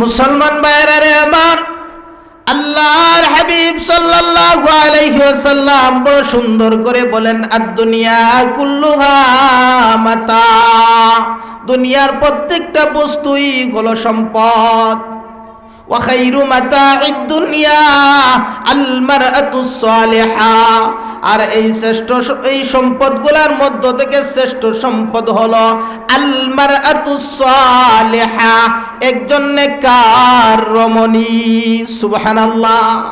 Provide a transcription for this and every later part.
মুসলমান বাইরারে আমার, আল্লাহর হাবিব সাল্লাল্লাহু আলাইহি ওয়াসাল্লাম বড় সুন্দর করে বলেন আর দুনিয়া কুল্লুহা মাতা, দুনিয়ার প্রত্যেকটা বস্তুই হলো সম্পদ। মাতাঈদ দুনিয়া, আল মারআতুস সালিহা। আর এই শ্রেষ্ঠ এই সম্পদগুলোর মধ্য থেকে শ্রেষ্ঠ সম্পদ হলো আল মারআতুস সালিহা, একজন নেককার রমণী। সুবহানাল্লাহ।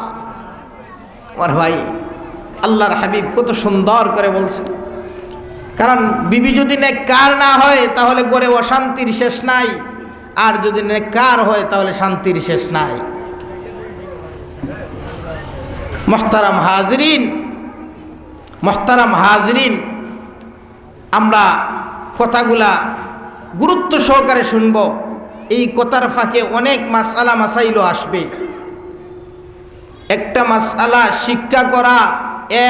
আমার ভাই, আল্লাহর হাবিব কত সুন্দর করে বলছেন। কারণ বিবি যদি নেককার না হয়, তাহলে গড়ে অশান্তির শেষ নাই। আর যদি নেককার হয়, তাহলে শান্তির শেষ নাই। মোহতারাম হাজরিন মোহতারাম হাজরিন, আমরা কথাগুলা গুরুত্ব সহকারে শুনব। এই কথার ফাঁকে অনেক মাসালা মাসাইলও আসবে। একটা মাসালা শিক্ষা করা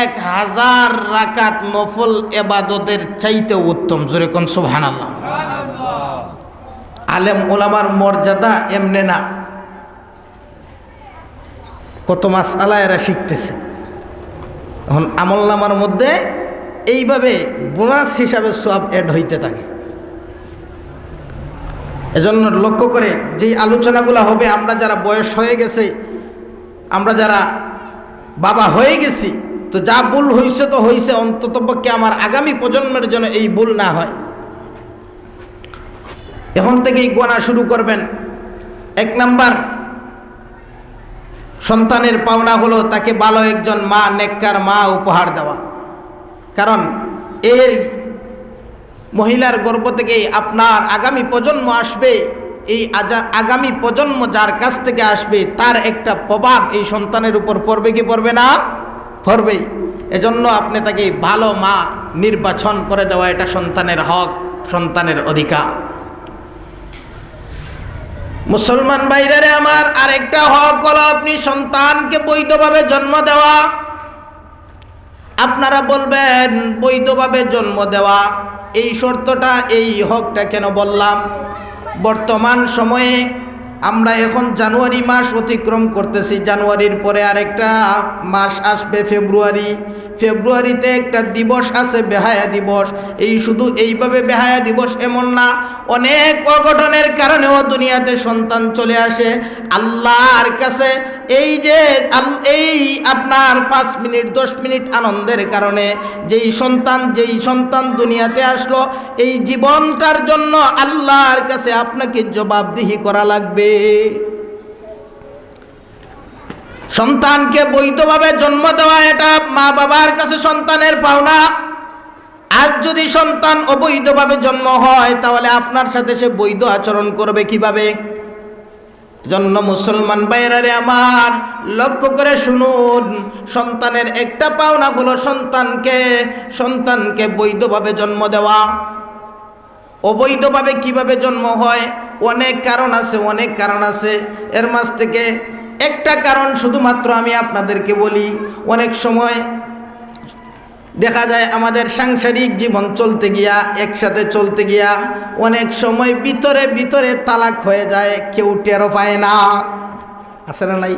এক হাজার রাকাত নফল এবাদতের চাইতে উত্তম। জোরে কোন সুবহান আল্লাহ আলেম ওলামার মর্যাদা এমনে না। কত মাস আলা এরা শিখতেছে। এখন আমল নামার মধ্যে এইভাবে বোনাস হিসাবে সব অ্যাড হইতে থাকে। এজন্য লক্ষ্য করে যেই আলোচনাগুলো হবে, আমরা যারা বয়স হয়ে গেছে, আমরা যারা বাবা হয়ে গেছি, তো যা ভুল হয়েছে তো হয়েছে অন্তত পক্ষে আমার আগামী প্রজন্মের জন্য এই ভুল না হয়। এখন থেকেই গোনা শুরু করবেন। এক নাম্বার, সন্তানের পাওনা হলো তাকে ভালো একজন মা, নেককার মা উপহার দেওয়া। কারণ এর মহিলার গর্ভ থেকেই আপনার আগামী প্রজন্ম আসবে, এই আগামী প্রজন্ম যার কাছ থেকে আসবে, তার একটা প্রভাব এই সন্তানের উপর পড়বে কি পড়বে না? পড়বেই। এজন্য আপনি তাকে ভালো মা নির্বাচন করে দেওয়া এটা সন্তানের হক, সন্তানের অধিকার। মুসলমান বাইরে আমার আরেকটা হক হলো আপনি সন্তানকে বৈধভাবে জন্ম দেওয়া। আপনারা বলবেন, বৈধভাবে জন্ম দেওয়া। এই শর্তটা, এই হকটা কেন বললাম? বর্তমান সময়ে আমরা এখন জানুয়ারি মাস অতিক্রম করতেছি। জানুয়ারির পরে আরেকটা মাস আসবে ফেব্রুয়ারি। ফেব্রুয়ারিতে একটা দিবস আছে, বেহায়া দিবস। এই শুধু এইভাবে বেহায়া দিবস এমন না, অনেক অঘটনের কারণেও দুনিয়াতে সন্তান চলে আসে। আল্লাহর কাছে এই যে এই আপনার পাঁচ মিনিট, দশ মিনিট আনন্দের কারণে যেই সন্তান যেই সন্তান দুনিয়াতে আসলো, এই জীবনটার জন্য আল্লাহর কাছে আপনাকে জবাবদিহি করা লাগবে। সন্তানকে বৈধভাবে জন্ম দেওয়া, এটা মা বাবার কাছে সন্তানের পাওনা। আজ যদি সন্তান অবৈধভাবে জন্ম হয়, তাহলে আপনার সাথে সে বৈধ আচরণ করবে কীভাবে? জন্য মুসলমান বাইরারে আমার, লক্ষ্য করে শুনুন। সন্তানের একটা পাওনা হলো সন্তানকে সন্তানকে বৈধভাবে জন্ম দেওয়া। অবৈধভাবে কীভাবে জন্ম হয়? অনেক কারণ আছে, অনেক কারণ আছে। এর মাঝ থেকে একটা কারণ শুধুমাত্র আমি আপনাদেরকে বলি, অনেক সময় দেখা যায় আমাদের সাংসারিক জীবন চলতে গিয়া, একসাথে চলতে গিয়া অনেক সময় ভিতরে ভিতরে তালাক হয়ে যায়, কেউ টেরো পায় না। আছে না নাই?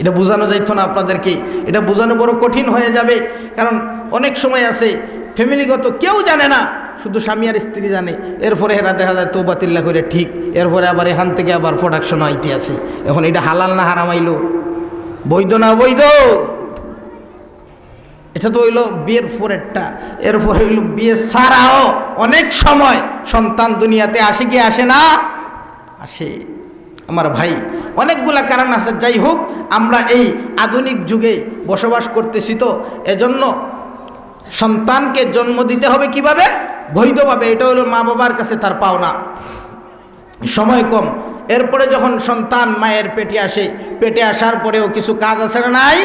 এটা বোঝানো যাইত না আপনাদেরকে। এটা বোঝানো বড় কঠিন হয়ে যাবে, কারণ অনেক সময় আছে, ফ্যামিলিগত কেউ জানে না শুধু স্বামী আর স্ত্রী জানে। এরপরে এরা দেখা যায় তৌবাতিল্লা করে ঠিক। এরপরে আবার এখান থেকে আবার প্রোডাকশন আইতে আছে। এখন এটা হালাল না হারামাইল বৈধ না বৈধ এটা তো হইল বিয়ের পরেরটা। এরপরে হইল বিয়ে ছাড়াও অনেক সময় সন্তান দুনিয়াতে আসে কি আসে না? আসে। আমার ভাই, অনেকগুলা কারণ আছে। যাই হোক, আমরা এই আধুনিক যুগে বসবাস করতেছি তো। এজন্য সন্তানকে জন্ম দিতে হবে কীভাবে? বৈধভাবে, এটা হলো মা বাবার কাছে তার পাওনা। সময় কম। এরপরে যখন সন্তান মায়ের পেটে আসে, পেটে আসার পরেও কিছু কাজ আছে না নাই?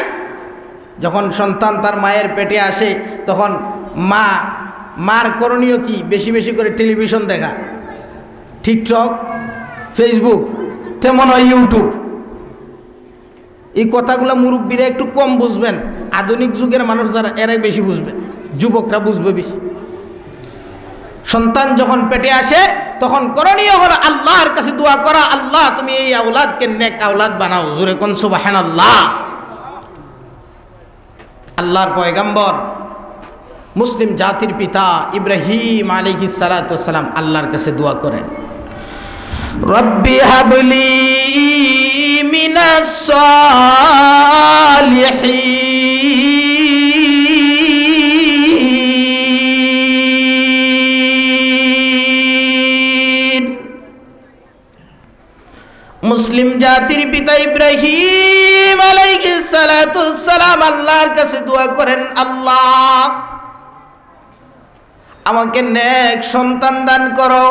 যখন সন্তান তার মায়ের পেটে আসে, তখন মা, মার করণীয় কি? বেশি বেশি করে টেলিভিশন দেখা। টিকটক, ফেসবুক, তেমন হয় ইউটিউব। এই কথাগুলো মুরব্বীরা একটু কম বুঝবেন। আধুনিক যুগের মানুষ যারা, এরাই বেশি বুঝবেন যুবকরা বুঝবে বেশি। সন্তান যখন পেটে আসে, তখন করণীয় হলো আল্লাহর কাছে দোয়া করা, আল্লাহ, তুমি এই আউলাদকে নেক আউলাদ বানাও, জোরে কোন সুবাহান আল্লাহ আল্লাহর পয়গাম্বর, মুসলিম জাতির পিতা ইব্রাহিম আলিহি সালাতাম আল্লাহর কাছে দোয়া করেন, রব্বি হাবলি মিনাস সালিহিন। মুসলিম জাতির পিতা ইব্রাহিম সালাম আল্লাহর কাছে দোয়া করেন, আল্লাহ, আমাকে নেক সন্তান দান করো।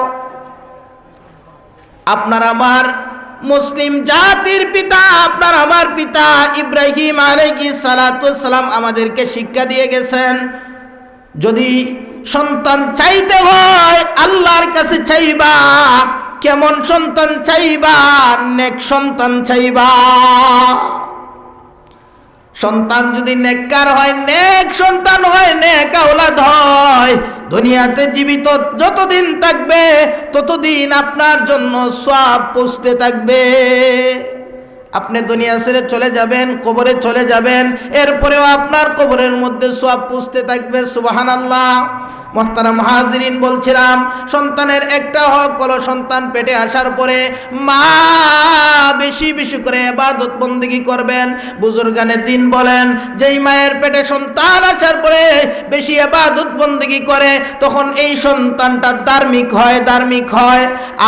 আপনার আমার মুসলিম জাতির পিতা, আপনার আমার পিতা ইব্রাহিম সালাতু সালাম আমাদেরকে শিক্ষা দিয়ে গেছেন। যদি সন্তান চাইতে হয়, আল্লাহর কাছে চাইবা। কেমন সন্তান চাইবা? নেক সন্তান চাইবা? সন্তান যদি নেককার হয়, নেক সন্তান হয়, নেক আওলাদ হয়। দুনিয়াতে জীবিত যতদিন থাকবে, ততদিন আপনার জন্য সব পুষতে থাকবে। আপনি দুনিয়া ছেড়ে চলে যাবেন, কবরে চলে যাবেন, এরপরেও আপনার কবরের মধ্যে সব পুষতে থাকবে সুবাহান আল্লাহ মোহতারাম হাজরিন বলছিলাম, সন্তানের একটা হক হলো সন্তান পেটে আসার পরে মা বেশি বেশি করে এবাদত বন্দিগি করবেন। বুজুর্গানের দিন বলেন, যেই মায়ের পেটে সন্তান আসার পরে বেশি এবাদত বন্দিগি করে, তখন এই সন্তানটা ধার্মিক হয় ধার্মিক হয়।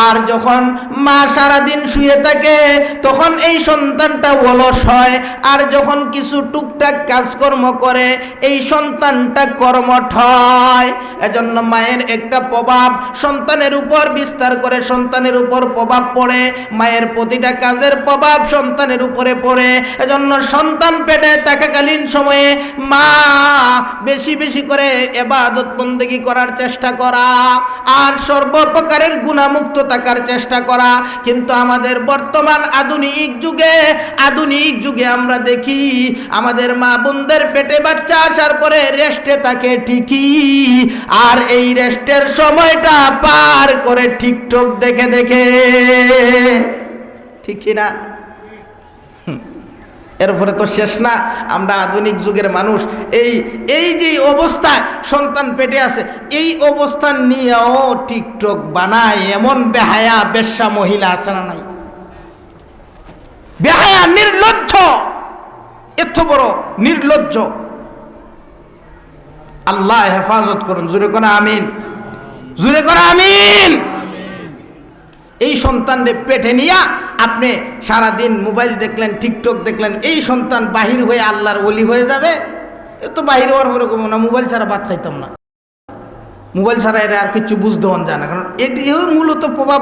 আর যখন মা সারাদিন শুয়ে থাকে, তখন এই সন্তানটা অলস হয়। আর যখন কিছু টুকটাক কাজকর্ম করে, এই সন্তানটা কর্মঠ হয়। এজন্য মায়ের একটা প্রভাব সন্তানের উপর, বিস্তার করে সন্তানের উপর প্রভাব পড়ে। মায়ের প্রতিটা কাজের প্রভাব সন্তানের উপরে পড়ে। এজন্য সন্তান পেটে থাকাকালীন সময়ে মা বেশি বেশি করে এবাদত বন্দেগি করার চেষ্টা করা আর সর্বপ্রকারের গুণামুক্ত থাকার চেষ্টা করা। কিন্তু আমাদের বর্তমান আধুনিক যুগে আধুনিক যুগে আমরা দেখি আমাদের মা বোনদের পেটে বাচ্চা আসার পরে রেস্টে থাকে ঠিকই। আর এই রেস্টের সময়টা পার করে টিকটক দেখে দেখে। ঠিক না এরপরে তো শেষ না। আমরা আধুনিক যুগের মানুষ। এই এই যে অবস্থায় সন্তান পেটে আছে, এই অবস্থান নিয়েও টিকটক বানায় এমন বেহায়া বেশ্যা মহিলা আছে না নাই? বেহায়া, নির্লজ্জ, এত বড় নির্লজ্জ। আল্লাহ হেফাজত করুন। জুড়ে করে আমিন। জুড়ে করে আমিন। এই সন্তানরে পেটে নিয়া আপনি সারা দিন মোবাইল দেখলেন, টিকটক দেখলেন, এই সন্তান বাহির হয়ে আল্লাহর ওলি হয়ে যাবে? এ তো বাহির হওয়ার পরে না, মোবাইল ছাড়া ভাত খাইতাম না। মোবাইল ছাড়া এরা আর কিছু বুঝতে হন যায় না, কারণ এটি মূলত প্রভাব।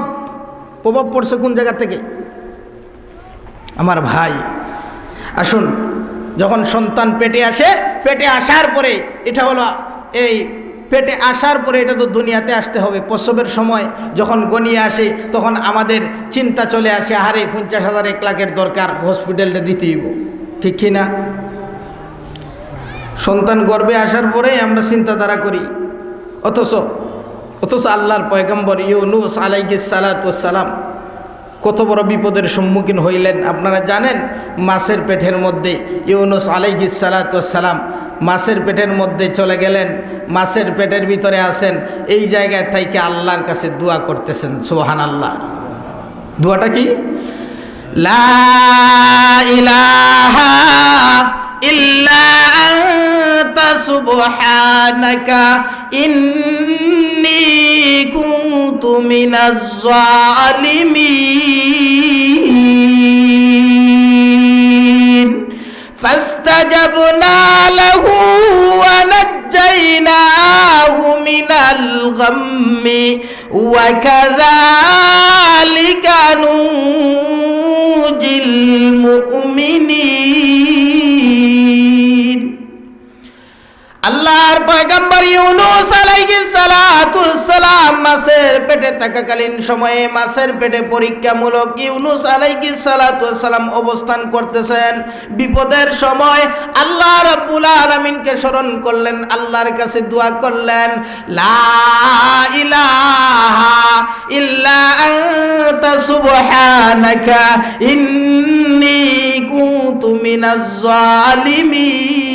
প্রভাব পড়ছে কোন জায়গা থেকে? আমার ভাই, আসুন। যখন সন্তান পেটে আসে, পেটে আসার পরে, এটা হলো এই পেটে আসার পরে এটা তো দুনিয়াতে আসতে হবে। প্রসবের সময় যখন গনিয়ে আসে, তখন আমাদের চিন্তা চলে আসে, আহারে, পঞ্চাশ হাজার এক লাখের দরকার, হসপিটালটা দিতেই ঠিক কি না? সন্তান গর্বে আসার পরেই আমরা চিন্তাধারা করি। অথচ অথচ আল্লাহর পয়গম্বর ইউনুস আলাইহিস সালাম কত বড় বিপদের সম্মুখীন হইলেন? আপনারা জানেন, মাছের পেটের মধ্যে ইউনুস আলাইহিস সালাম মাছের পেটের মধ্যে চলে গেলেন, মাছের পেটের ভিতরে আছেন, এই জায়গায় তাইকে আল্লাহর কাছে দোয়া করতেছেন সোহান আল্লাহ দোয়াটা কি? লা ইলাহা ইল্লা أنت سبحانك إني كنت من الظالمين فاستجبنا له ونجيناه من الغم وكذلك ننجي المؤمنين আল্লাহর পয়গম্বর ইউনুস আলাইহিস সালাতু সালাম মাছের পেটে থাকাকালীন সময়ে মাছের পেটে পরীক্ষামূলক ইউনুস আলাইকি সালাম অবস্থান করতেছেন। বিপদের সময় আল্লাহ রাব্বুল আলামিনকে স্মরণ করলেন, আল্লাহর কাছে দোয়া করলেন, লা ইলাহা ইল্লা আনতা সুবহানাকা, ইন্নী কুনতু মিনাজ জালিমিন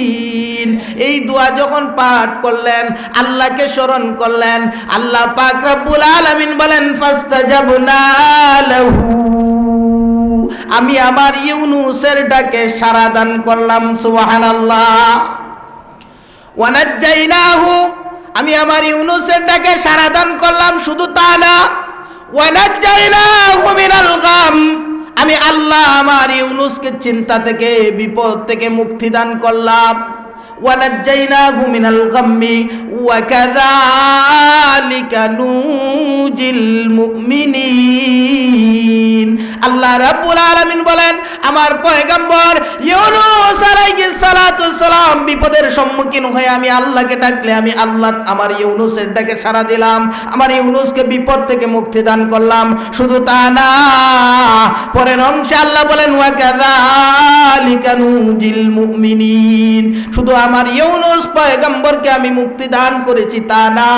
এই দোয়া যখন পাঠ করলেন, আল্লাহকে স্মরণ করলেন, আল্লাহ পাক রব্বুল আলামিন বলেন, ফাস্তাজাবনা লাহু। আমি আমার ইউনুসের ডাকে সাড়া দান করলাম, সুবহানাল্লাহ। ওয়ানাজ্জাইনাহু, আমি আমার ইউনুসের ডাকে সাড়া দান করলাম, শুধু তা না। ওয়ানাজ্জাইনাহু মিনাল গাম, আমি আল্লাহ আমার ইউনুসকে চিন্তা থেকে, বিপদ থেকে মুক্তি দান করলাম। ونجيناه من الغم وكذلك نوجي المؤمنين. আল্লাহ রাব্বুল আলামিন বলেন, আমার পয়গম্বর ইউনুস আলাইহিস সালাতু সালাম বিপদের সম্মুখীন হয়ে আমি আল্লাহকে ডাকলে আমি আল্লাহ আমার ইউনুসের ডাকে সাড়া দিলাম। আমার ইউনুসকে বিপদ থেকে মুক্তি দান করলাম। শুধু তা না, পরের অংশে আল্লাহ বলেন, ওয়া কাযালিকা নুজিল মুমিনিন। শুধু আমার ইউনুস পয়গম্বরকে আমি মুক্তি দান করেছি, তা না।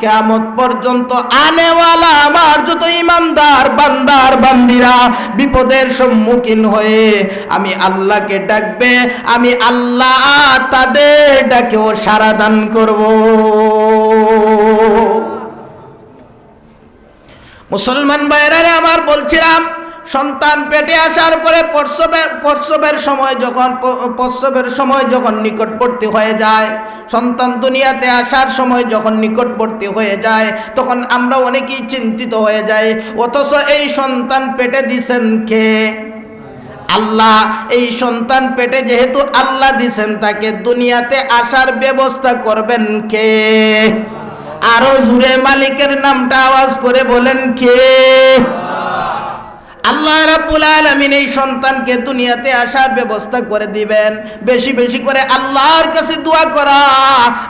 কিয়ামত পর্যন্ত আনেওয়ালা আমার যত ইমানদার, বান্দার, বান্দিরা বিপদের সম্মুখীন হয়ে আমি আল্লাহকে ডাকবে, আমি আল্লাহ তাদের ডাকেও সারা দান করব। মুসলমান বাইরে আমার বলছিলাম সন্তান পেটে আসার পরে প্রসবের প্রসবের সময় যখন, প্রসবের সময় যখন নিকটবর্তী হয়ে যায়, সন্তান দুনিয়াতে আসার সময় যখন নিকটবর্তী হয়ে যায়, তখন আমরা অনেকেই চিন্তিত হয়ে যাই, অথচ এই সন্তান পেটে দিছেন কে? আল্লাহ, এই সন্তান পেটে যেহেতু আল্লাহ দিছেন, তাকে দুনিয়াতে আসার ব্যবস্থা করবেন কে? আরও জুড়ে মালিকের নামটা আওয়াজ করে বলেন কে? আল্লাহ রাব্বুল আলামিন এই সন্তানকে দুনিয়াতে আসার ব্যবস্থা করে দিবেন। বেশি বেশি করে আল্লাহর কাছে দোয়া করা।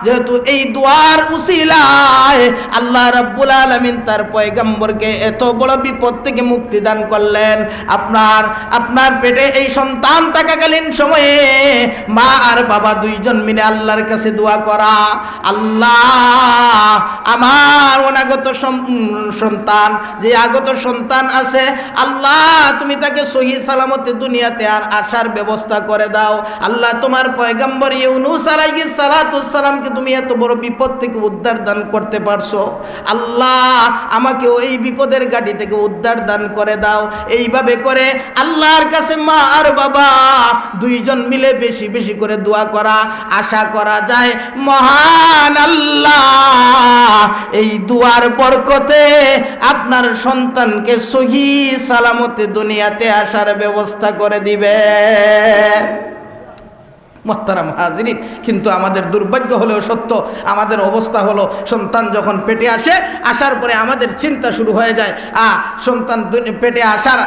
যেহেতু এই দোয়ার উসিলায় আল্লাহ রাব্বুল আলামিন তার পয়গম্বরকে এত বড় বিপদ থেকে মুক্তি দান করলেন। আপনার আপনার পেটে এই সন্তান থাকাকালীন সময়ে মা আর বাবা দুইজন মিলে আল্লাহর কাছে দোয়া করা। আল্লাহ, আমার অনাগত সন্তান, যে আগত সন্তান আছে, আল্লাহ তুমি তাকে সহি সালামতে দুনিয়াতে আর আসার ব্যবস্থা করে দাও। আল্লাহ, তোমার পয়গম্বর ইউনুস আলাইহিস সালাতুস সালামকে তুমি এত বড় বিপদ থেকে উদ্ধার দান করতে পারছ। আল্লাহ, আমাকে ওই বিপদের গাড়ি থেকে উদ্ধার দান করে দাও। এইভাবে করে আল্লাহর কাছে মা আর বাবা দুইজন মিলে বেশি বেশি করে দোয়া করা, আশা করা যায়। মহান আল্লাহ, এই দুয়ার বরকতে আপনার সন্তানকে সহি সালামতে দুনিয়াতে আসার ব্যবস্থা করে দিবে। মোহতারাম হাজিরিন, কিন্তু আমাদের দুর্ভাগ্য হলেও সত্য, আমাদের অবস্থা হলো সন্তান যখন পেটে আসে, আসার পরে আমাদের চিন্তা শুরু হয়ে যায়, আ, সন্তান পেটে আসার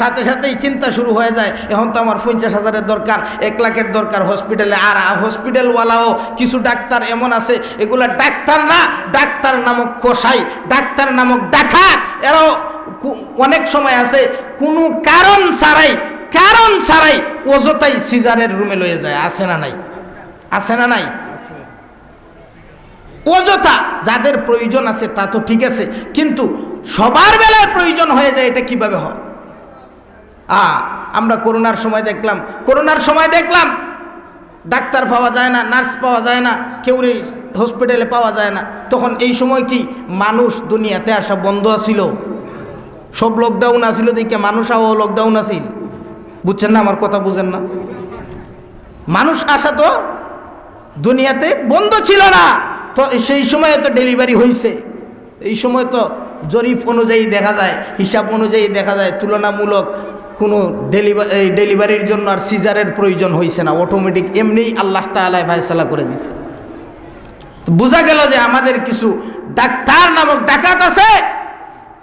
সাথে সাথেই চিন্তা শুরু হয়ে যায়, এখন তো আমার পঞ্চাশ হাজারের দরকার, এক লাখের দরকার হসপিটালে আর হসপিটালওয়ালাও কিছু ডাক্তার এমন আছে, এগুলা ডাক্তার না, ডাক্তার নামক কষাই ডাক্তার নামক ডাকাত, এরাও অনেক সময় আছে, কোনো কারণ ছাড়াই কারণ ছাড়াই অযথাই সিজারের রুমে লয়ে যায়। আছে না নাই? আছে না নাই? অযথা, যাদের প্রয়োজন আছে তা তো ঠিক আছে, কিন্তু সবার বেলায় প্রয়োজন হয়ে যায় এটা কীভাবে হয়? আ, আমরা করোনার সময় দেখলাম, করোনার সময় দেখলাম, ডাক্তার পাওয়া যায় না, নার্স পাওয়া যায় না, কেউ হসপিটালে পাওয়া যায় না। তখন এই সময় কি মানুষ দুনিয়াতে আসা বন্ধ আছিল সব লকডাউন আছিল দেখে মানুষ আও লকডাউন আছিল বুঝছেন না? আমার কথা বুঝেন না। মানুষ আসা তো দুনিয়াতে বন্ধ ছিল না। তো সেই সময় তো ডেলিভারি হয়েছে এই সময় তো জরিপ অনুযায়ী দেখা যায়, হিসাব অনুযায়ী দেখা যায়, তুলনামূলক কোনো ডেলিভারি ডেলিভারির জন্য আর সিজারের প্রয়োজন হয়েছে না। অটোমেটিক এমনিই আল্লাহ তালায় ফায়সালা করে দিছে। বোঝা গেল যে আমাদের কিছু ডাক্তার নামক ডাকাত আছে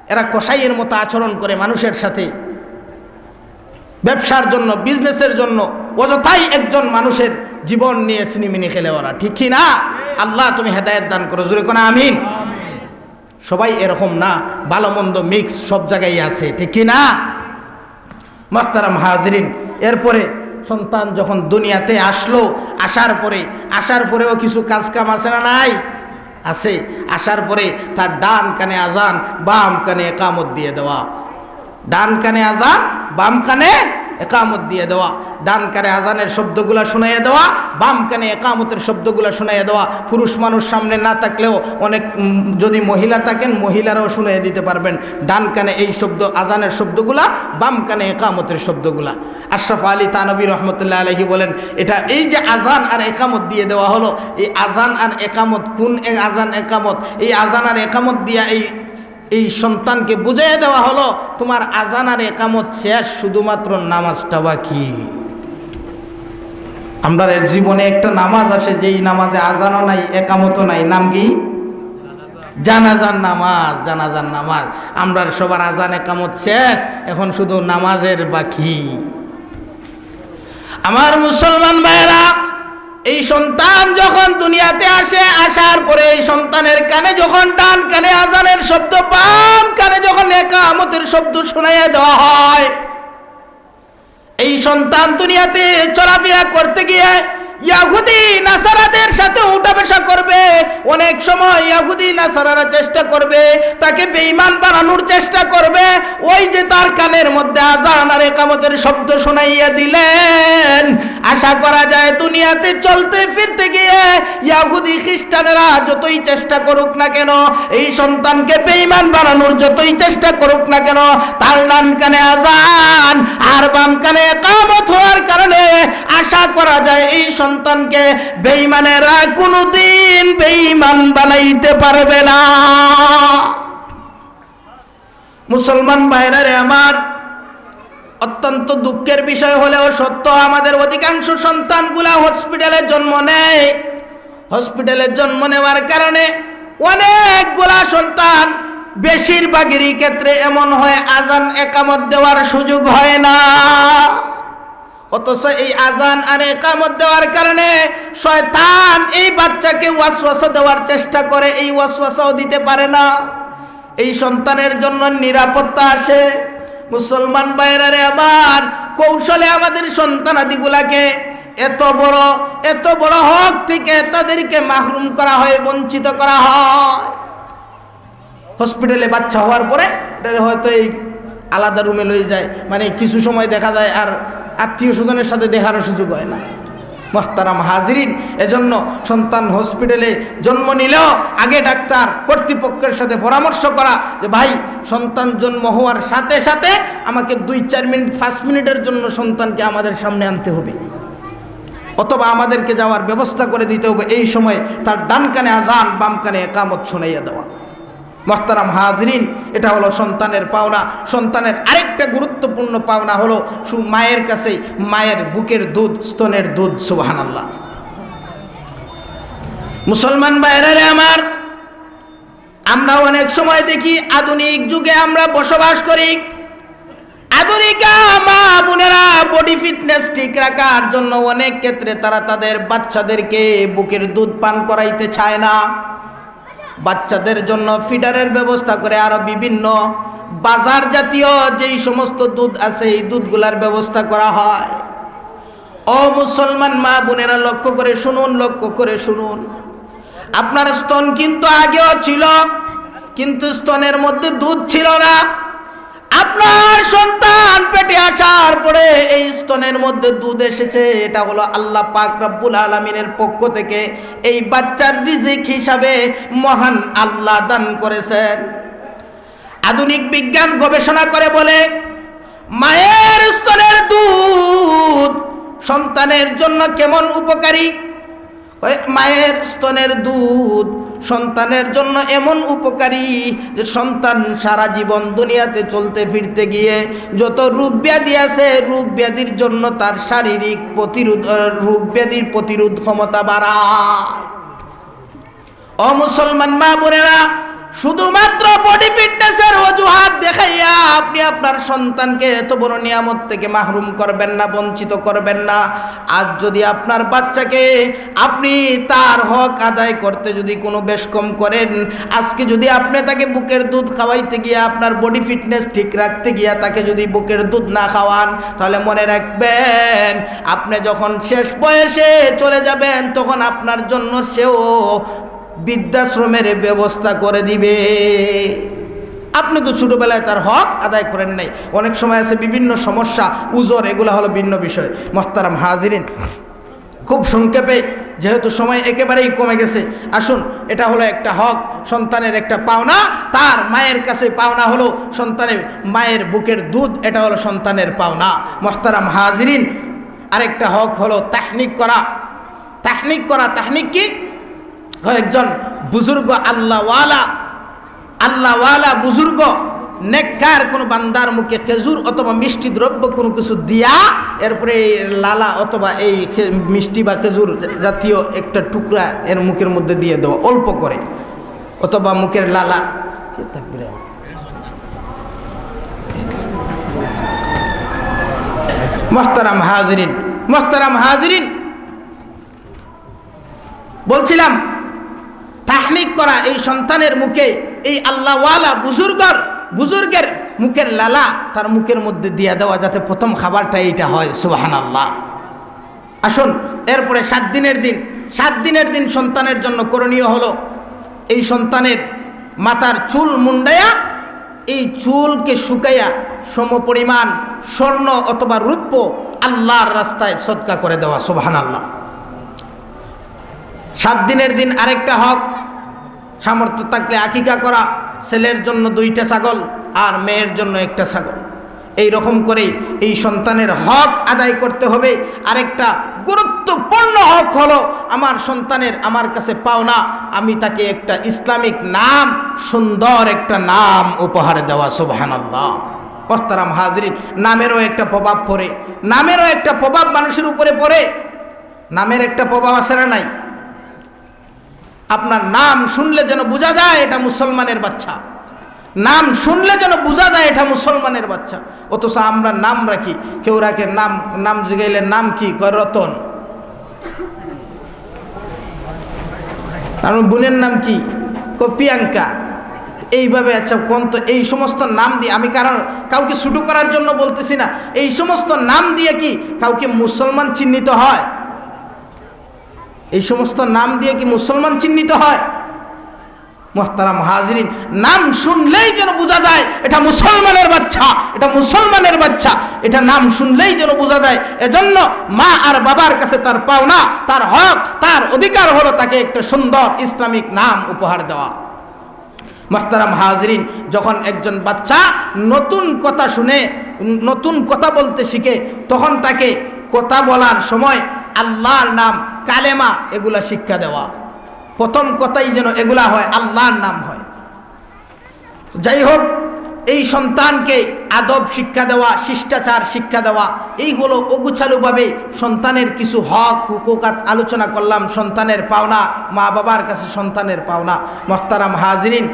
এরা কসাইয়ের মতো আচরণ করে মানুষের সাথে। ব্যবসার জন্য বিজনেসের জন্য, অযথাই একজন মানুষের জীবন নিয়ে সিনেমিনি খেলে ওরা। ঠিক কি না? আল্লাহ তুমি হেদায়ত দান করো। জুড়ে কোনা, আমিন। সবাই এরকম না ভালো মন্দ মিক্স সব জায়গায় আছে। ঠিক কি না? মাস্তারাম হাজরিন, এরপরে সন্তান যখন দুনিয়াতে আসলো, আসার পরে, আসার পরেও কিছু কাজ কাম আছে না নাই? আছে, আসার পরে তার ডান কানে আজান, বাম কানে একামত দিয়ে দেওয়া। ডান কানে আজান, বাম কানে একামত দিয়ে দেওয়া। ডান কানে আজানের শব্দগুলো শুনাইয়ে দেওয়া, বাম কানে একামতের শব্দগুলো শুনাইয়ে দেওয়া। পুরুষ মানুষ সামনে না থাকলেও অনেক যদি মহিলা থাকেন, মহিলারাও শুনিয়ে দিতে পারবেন। ডান কানে এই শব্দ, আজানের শব্দগুলা, বাম কানে একামতের শব্দগুলা। আশরাফ আলী তানবী রহমতুল্লাহ আলহী বলেন, এটা এই যে আজান আর একামত দিয়ে দেওয়া হলো, এই আজান আর একামত, কোন আজান একামত? এই আজান আর একামত দিয়া এই এই সন্তানকে বুঝিয়ে দেওয়া হলো, তোমার আজান আর একামত শেষ, শুধুমাত্র নামাজটা বাকি। আমরা জীবনে একটা নামাজ আসে, যেই নামাজে আজানও নাই, একামতও নাই, নাম কি? জানাজান নামাজ জানাজান নামাজ। আমরা সবার আজান, একামত শেষ, এখন শুধু নামাজের বাকি। আমার মুসলমান ভাইয়েরা এই সন্তান যখন দুনিয়াতে আসে, আসার পরে এই সন্তানের কানে যখন ডান, কানে আজানের শব্দ, বাম কানে যখন একামতের শব্দ শোনাইয়া দেওয়া হয়, এই সন্তান দুনিয়াতে চলাফেরা করতে গিয়ে ইয়াহুদি নাসারাদের সাথে উঠা বসা করবে। অনেক সময় ইয়াহুদি নাসারারা চেষ্টা করবে, তাকে বেঈমান বানানোর চেষ্টা করবে। ওই যে তার কানের মধ্যে আজান আর একামতের শব্দ শোনাইয়া দিলেন। আশা করা যায় দুনিয়াতে চলতে ফিরতে গিয়ে ইয়াহুদি খ্রিস্টানেরা যতই চেষ্টা করুক না কেন, এই সন্তানকে বেঈমান বানানোর যতই চেষ্টা করুক না কেন, তার ডান কানে আজান আর বাম কানে একামত হওয়ার কারণে আশা করা যায় এই সন্তানকে বেঈমানেরা কোনোদিন বেঈমান বানাইতে পারবে না। মুসলমান ভাইরারে আমার, অত্যন্ত দুঃখের বিষয় হলেও সত্য, আমাদের অধিকাংশ সন্তানগুলা হসপিটালে জন্ম নেয়। হসপিটালে জন্ম নেওয়ার কারণে অনেকগুলা সন্তান বেশিরভাগেরই ক্ষেত্রে এমন হয়, আজান একামত দেওয়ার সুযোগ হয় না। অথচ এই আজান আর একামত দেওয়ার কারণে শয়তান এই বাচ্চাকে ওয়াসওয়াসা দেওয়ার চেষ্টা করে, এই ওয়াসওয়াসাও দিতে পারে না। এই সন্তানের জন্য নিরাপত্তা আসে। মুসলমান বাইরারে আবার কৌশলে আমাদের সন্তানাদিগুলাকে এত বড় এত বড় হক থেকে তাদেরকে মাহরুম করা হয়, বঞ্চিত করা হয়। হসপিটালে বাচ্চা হওয়ার পরে হয়তো এই আলাদা রুমে লয়ে যায়। মানে কিছু সময় দেখা যায় আর আত্মীয় স্বজনের সাথে দেখারও সুযোগ হয় না। মোহতারাম হাজরিন এজন্য সন্তান হসপিটালে জন্ম নিলেও আগে ডাক্তার কর্তৃপক্ষের সাথে পরামর্শ করা যে, ভাই, সন্তান জন্ম হওয়ার সাথে সাথে আমাকে দুই চার মিনিট, পাঁচ মিনিটের জন্য সন্তানকে আমাদের সামনে আনতে হবে। অথবা আমাদেরকে যাওয়ার ব্যবস্থা করে দিতে হবে। এই সময় তার ডান কানে আজান, বাম কানে একামত শোনাইয়া দেওয়া। মহতারাম হাজরিন, এটা হলো সন্তানের পাওনা। সন্তানের আরেকটা গুরুত্বপূর্ণ পাওনা হলো সু মায়ের কাছে মায়ের বুকের দুধ, স্তনের দুধ সুবাহান আল্লাহ মুসলমান বাইরে আমার, আমরা অনেক সময় দেখি আধুনিক যুগে আমরা বসবাস করি। আধুনিকা মা বোনেরা বডি ফিটনেস ঠিক রাখার জন্য অনেক ক্ষেত্রে তারা তাদের বাচ্চাদেরকে বুকের দুধ পান করাইতে চায় না। বাচ্চাদের জন্য ফিডারের ব্যবস্থা করে আরও বিভিন্ন বাজার জাতীয় যেই সমস্ত দুধ আছে, এই দুধগুলার ব্যবস্থা করা হয়। ও মুসলমান মা বোনেরা, লক্ষ্য করে শুনুন, লক্ষ্য করে শুনুন। আপনার স্তন কিন্তু আগেও ছিল, কিন্তু স্তনের মধ্যে দুধ ছিল না। আপনার সন্তান পেটে আসার পরে এই স্তনের মধ্যে দুধ এসেছে, এটা হলো আল্লাহ পাক রব্বুল আলমিনের পক্ষ থেকে। এই বাচ্চার রিজিক হিসাবে মহান আল্লাহ দান করেছেন। আধুনিক বিজ্ঞান গবেষণা করে বলে, মায়ের স্তনের দুধ সন্তানের জন্য কেমন উপকারী? মায়ের স্তনের দুধ সন্তানের জন্য এমন উপকারী যে সন্তান সারা জীবন দুনিয়াতে চলতে ফিরতে গিয়ে যত রোগ ব্যাধি আছে, রোগ ব্যাধির জন্য তার শারীরিক প্রতিরোধ রোগ ব্যাধির প্রতিরোধ ক্ষমতা বাড়ায়। অমুসলমান মুসলমান মা বোনেরা শুধুমাত্র বডি ফিটনেসের অজুহাত দেখাইয়া আপনি আপনার সন্তানকে এত বড় নিয়ামত থেকে মাহরুম করবেন না, বঞ্চিত করবেন না। আজ যদি আপনার বাচ্চাকে আপনি তার হক আদায় করতে যদি কোনো বেশ কম করেন, আজকে যদি আপনি তাকে বুকের দুধ খাওয়াইতে গিয়ে আপনার বডি ফিটনেস ঠিক রাখতে গিয়া তাকে যদি বুকের দুধ না খাওয়ান, তাহলে মনে রাখবেন, আপনি যখন শেষ বয়সে চলে যাবেন, তখন আপনার জন্য সেও বৃদ্ধাশ্রমের ব্যবস্থা করে দিবে। আপনি তো ছোটোবেলায় তার হক আদায় করেন নাই। অনেক সময় আছে বিভিন্ন সমস্যা, উজর, এগুলো হলো ভিন্ন বিষয়। মোহতারাম হাজিরিন, খুব সংক্ষেপে, যেহেতু সময় একেবারেই কমে গেছে, আসুন, এটা হলো একটা হক, সন্তানের একটা পাওনা, তার মায়ের কাছে পাওনা হলো সন্তানের মায়ের বুকের দুধ, এটা হলো সন্তানের পাওনা। মোহতারাম হাজিরিন, আরেকটা হক হলো তাহনিক করা। তাহনিক করা, তাহনিক কি? একজন বুজুর্গ আল্লাহওয়ালা আল্লাহওয়ালা বুজুর্গ, নেককার কোনো বান্দার মুখে খেজুর অথবা মিষ্টি দ্রব্য কোনো কিছু দিয়া, এরপরে এই লালা অথবা এই মিষ্টি বা খেজুর জাতীয় একটা টুকরা এর মুখের মধ্যে দিয়ে দেওয়া, অল্প করে। অথবা মুখের লালা। মোহতারাম হাজরিন মোহতারাম হাজরিন। বলছিলাম তাহনিক করা এই সন্তানের মুখে এই আল্লাহওয়ালা বুজুর্গর, বুজুর্গের মুখের লালা তার মুখের মধ্যে দিয়ে দেওয়া যাতে প্রথম খাবারটা এইটা হয় সুবাহান আল্লাহ আসুন, এরপরে সাত দিনের দিন, সাত দিনের দিন সন্তানের জন্য করণীয় হলো এই সন্তানের মাথার চুল মুন্ডায়া, এই চুলকে শুকাইয়া সমপরিমাণ স্বর্ণ অথবা রূপ্য আল্লাহর রাস্তায় সৎকা করে দেওয়া সুবাহান আল্লাহ সাত দিনের দিন আরেকটা হক। সামর্থ্য থাকলে আকিকা করা, ছেলের জন্য দুইটা ছাগল আর মেয়ের জন্য একটা ছাগল। এই রকম করেই এই সন্তানের হক আদায় করতে হবে। আরেকটা গুরুত্বপূর্ণ হক হলো, আমার সন্তানের আমার কাছে পাওনা আমি তাকে একটা ইসলামিক নাম, সুন্দর একটা নাম উপহার দেওয়া, সুবহানাল্লাহ। মোহতারাম হাজরিন, নামেরও একটা প্রভাব পড়ে, নামেরও একটা প্রভাব মানুষের উপরে পড়ে। নামের একটা প্রভাব আছে না নাই? আপনার নাম শুনলে যেন বোঝা যায় এটা মুসলমানের বাচ্চা। নাম শুনলে যেন বোঝা যায় এটা মুসলমানের বাচ্চা। অথচ আমরা নাম রাখি, কেউ রাখে নাম নাম জিগাইলে নাম কি? কয় রতন। আমার বোনের নাম কি? কয় প্রিয়াঙ্কা। এইভাবে আচ্ছা কোন তো এই সমস্ত নাম দিয়ে আমি কারণ কাউকে শুরু করার জন্য বলতেছি না। এই সমস্ত নাম দিয়ে কি কাউকে মুসলমান চিহ্নিত হয়? এই সমস্ত নাম দিয়ে কি মুসলমান চিহ্নিত হয়? মোহতারাম হাজরিন, নাম শুনলেই যেন বোঝা যায় এটা মুসলমানের বাচ্চা, এটা মুসলমানের বাচ্চা। এটা নাম শুনলেই যেন বোঝা যায়। এজন্য মা আর বাবার কাছে তার পাওনা, তার হক, তার অধিকার হলো তাকে একটা সুন্দর ইসলামিক নাম উপহার দেওয়া। মোহতারাম হাজরিন, যখন একজন বাচ্চা নতুন কথা শুনে, নতুন কথা বলতে শিখে, তখন তাকে কথা বলার সময় আল্লাহর নাম কালেমা, এগুলা শিক্ষা দেওয়া। প্রথম কথাই যেন এগুলা হয়, আল্লাহর নাম হয়। যাই হোক, এই সন্তানকে আদব শিক্ষা দেওয়া, শিষ্টাচার শিক্ষা দেওয়া, এই হলো অগুছালুভাবে সন্তানের কিছু হক, হুকুকাত আলোচনা করলাম, সন্তানের পাওনা মা বাবার কাছে সন্তানের পাওনা। মোহতারাম হাজরিন,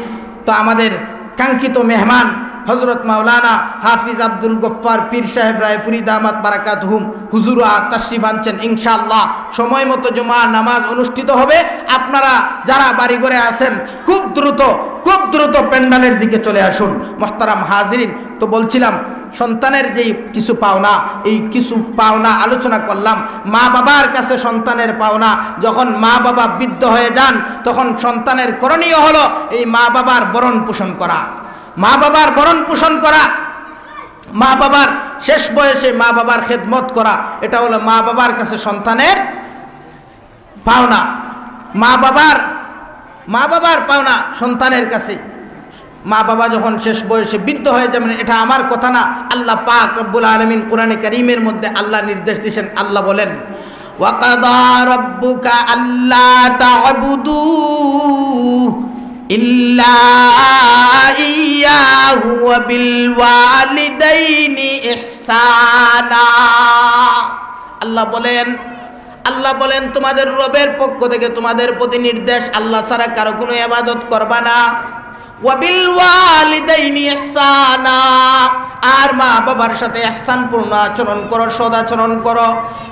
তো আমাদের কাঙ্ক্ষিত মেহমান হজরত মাওলানা হাফিজ আব্দুল গফ্ফার পীর সাহেব রায়পুরি দামাত বারাকাত হুম হুজুরা তাশরিফ আনছেন, ইনশাআল্লাহ। সময় মতো জমা নামাজ অনুষ্ঠিত হবে। আপনারা যারা বাড়ি ঘরে আছেন, খুব দ্রুত খুব দ্রুত প্যান্ডালের দিকে চলে আসুন। মোহতারাম হাজরিন, তো বলছিলাম, সন্তানের যেই কিছু পাওনা, এই কিছু পাওনা আলোচনা করলাম। মা বাবার কাছে সন্তানের পাওনা, যখন মা বাবা বৃদ্ধ হয়ে যান, তখন সন্তানের করণীয় হলো এই মা বাবার বরণ পোষণ করা। মা বাবার বরণ পোষণ করা মা বাবার শেষ বয়সে মা বাবার খেদমত করা এটা হলো মা বাবার কাছে সন্তানের পাওনা মা বাবার মা বাবার পাওনা সন্তানের কাছে মা বাবা যখন শেষ বয়সে বৃদ্ধ হয়ে যাবেন এটা আমার কথা না আল্লাহ পাক রব্বুল আলমিন কোরআনে করিমের মধ্যে আল্লাহ নির্দেশ দিয়েছেন আল্লাহ বলেন وَقَضَى رَبُّكَ أَلَّا تَعْبُدُوا إِلَّا إِيَّاهُ وَبِالْوَالِدَيْنِ إِحْسَانًا আল্লাহ বলেন আল্লাহ বলেন তোমাদের রবের পক্ষ থেকে তোমাদের প্রতি নির্দেশ আল্লাহ ছাড়া কারো কোনো ইবাদত করবা না ওয়াবিল ওয়ালিদাইনি ইহসানা আর মা বাবার সাথে এহসানপূর্ণ আচরণ করো সদাচরণ করো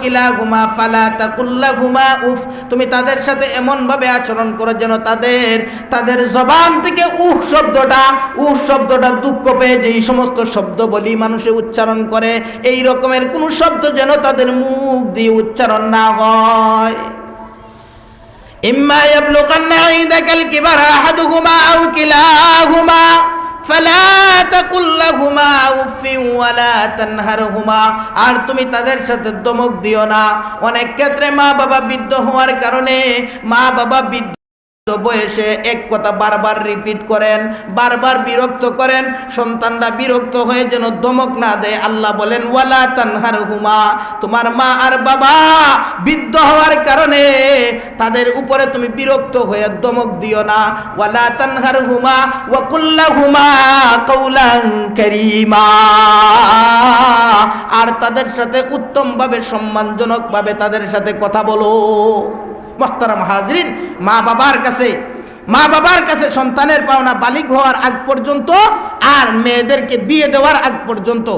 কিলাহুমা ফালা তাকুল্লাহুমা উফ, তুমি তাদের সাথে এমন ভাবে আচরণ করো যেন তাদের তাদের জবান থেকে উহ শব্দটা উহ শব্দটা দুঃখ পেয়ে যেই সমস্ত শব্দ বলি মানুষে উচ্চারণ করে, এই রকমের কোনো শব্দ যেন তাদের মুখ দিয়ে উচ্চারণ না হয়। ইম্মা ইয়াবলুগান্না ইনদাকাল কিবারা আহাদুহুমা আও কিলাহুমা ফালা আর তুমি তাদের সাথে দমক দিও না। অনেক ক্ষেত্রে মা বাবা বৃদ্ধ হওয়ার কারণে মা বাবা বৃদ্ধ বয়সে এক কথা বারবার রিপিট করেন, বারবার বিরক্ত করেন, সন্তানরা বিরক্ত হয়ে যেন দমক না দেয়। আল্লাহ বলেন, ওয়ালা তানহার হুমা তোমার মা আর বাবা বৃদ্ধ হওয়ার কারণে তাদের উপরে তুমি বিরক্ত হয়ে দমক দিও না। ওয়ালা তানহার হুমা ওয়াকুল্লা হুমা কৌলাং করিমা আর তাদের সাথে উত্তমভাবে, সম্মানজনকভাবে তাদের সাথে কথা বলো। মোহতারাম হাজরিন, মা বাবার কাছে, মা বাবার কাছে সন্তানের পাওনা বালিক হওয়ার আগ পর্যন্ত আর মেয়েদেরকে বিয়ে দেওয়ার আগ পর্যন্ত।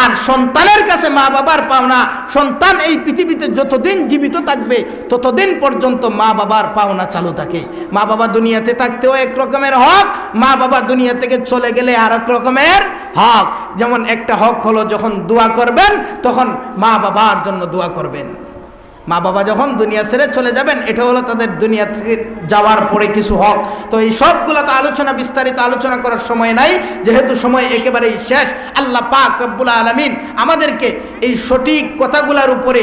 আর সন্তানের কাছে মা বাবার পাওনা, সন্তান এই পৃথিবীতে যতদিন জীবিত থাকবে, ততদিন পর্যন্ত মা বাবার পাওনা চালু থাকে। মা বাবা দুনিয়াতে থাকতেও এক রকমের হক, মা বাবা দুনিয়া থেকে চলে গেলে আর এক রকমের হক। যেমন একটা হক হলো যখন দোয়া করবেন, তখন মা বাবার জন্য দোয়া করবেন। মা বাবা যখন দুনিয়া ছেড়ে চলে যাবেন, এটা হলো তাদের দুনিয়া থেকে যাওয়ার পরে কিছু হক। তো এই সবগুলো তো আলোচনা, বিস্তারিত আলোচনা করার সময় নাই, যেহেতু সময় একেবারেই শেষ। আল্লাহ পাক রব্বুল আলমিন আমাদেরকে এই সঠিক কথাগুলার উপরে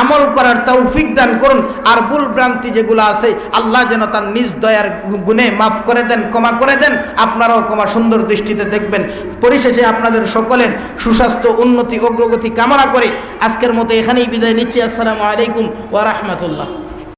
আমল করার তৌফিক দান করুন। আর ভুল ভ্রান্তি যেগুলো আছে, আল্লাহ যেন তার নিজ দয়ার গুণে মাফ করে দেন, ক্ষমা করে দেন। আপনারাও ক্ষমা সুন্দর দৃষ্টিতে দেখবেন। পরিশেষে আপনাদের সকলের সুস্বাস্থ্য, উন্নতি, অগ্রগতি কামনা করে আজকের মতো এখানেই বিদায় নিচ্ছি। আসসালামু আলাইকুম ওয়া রাহমাতুল্লাহ।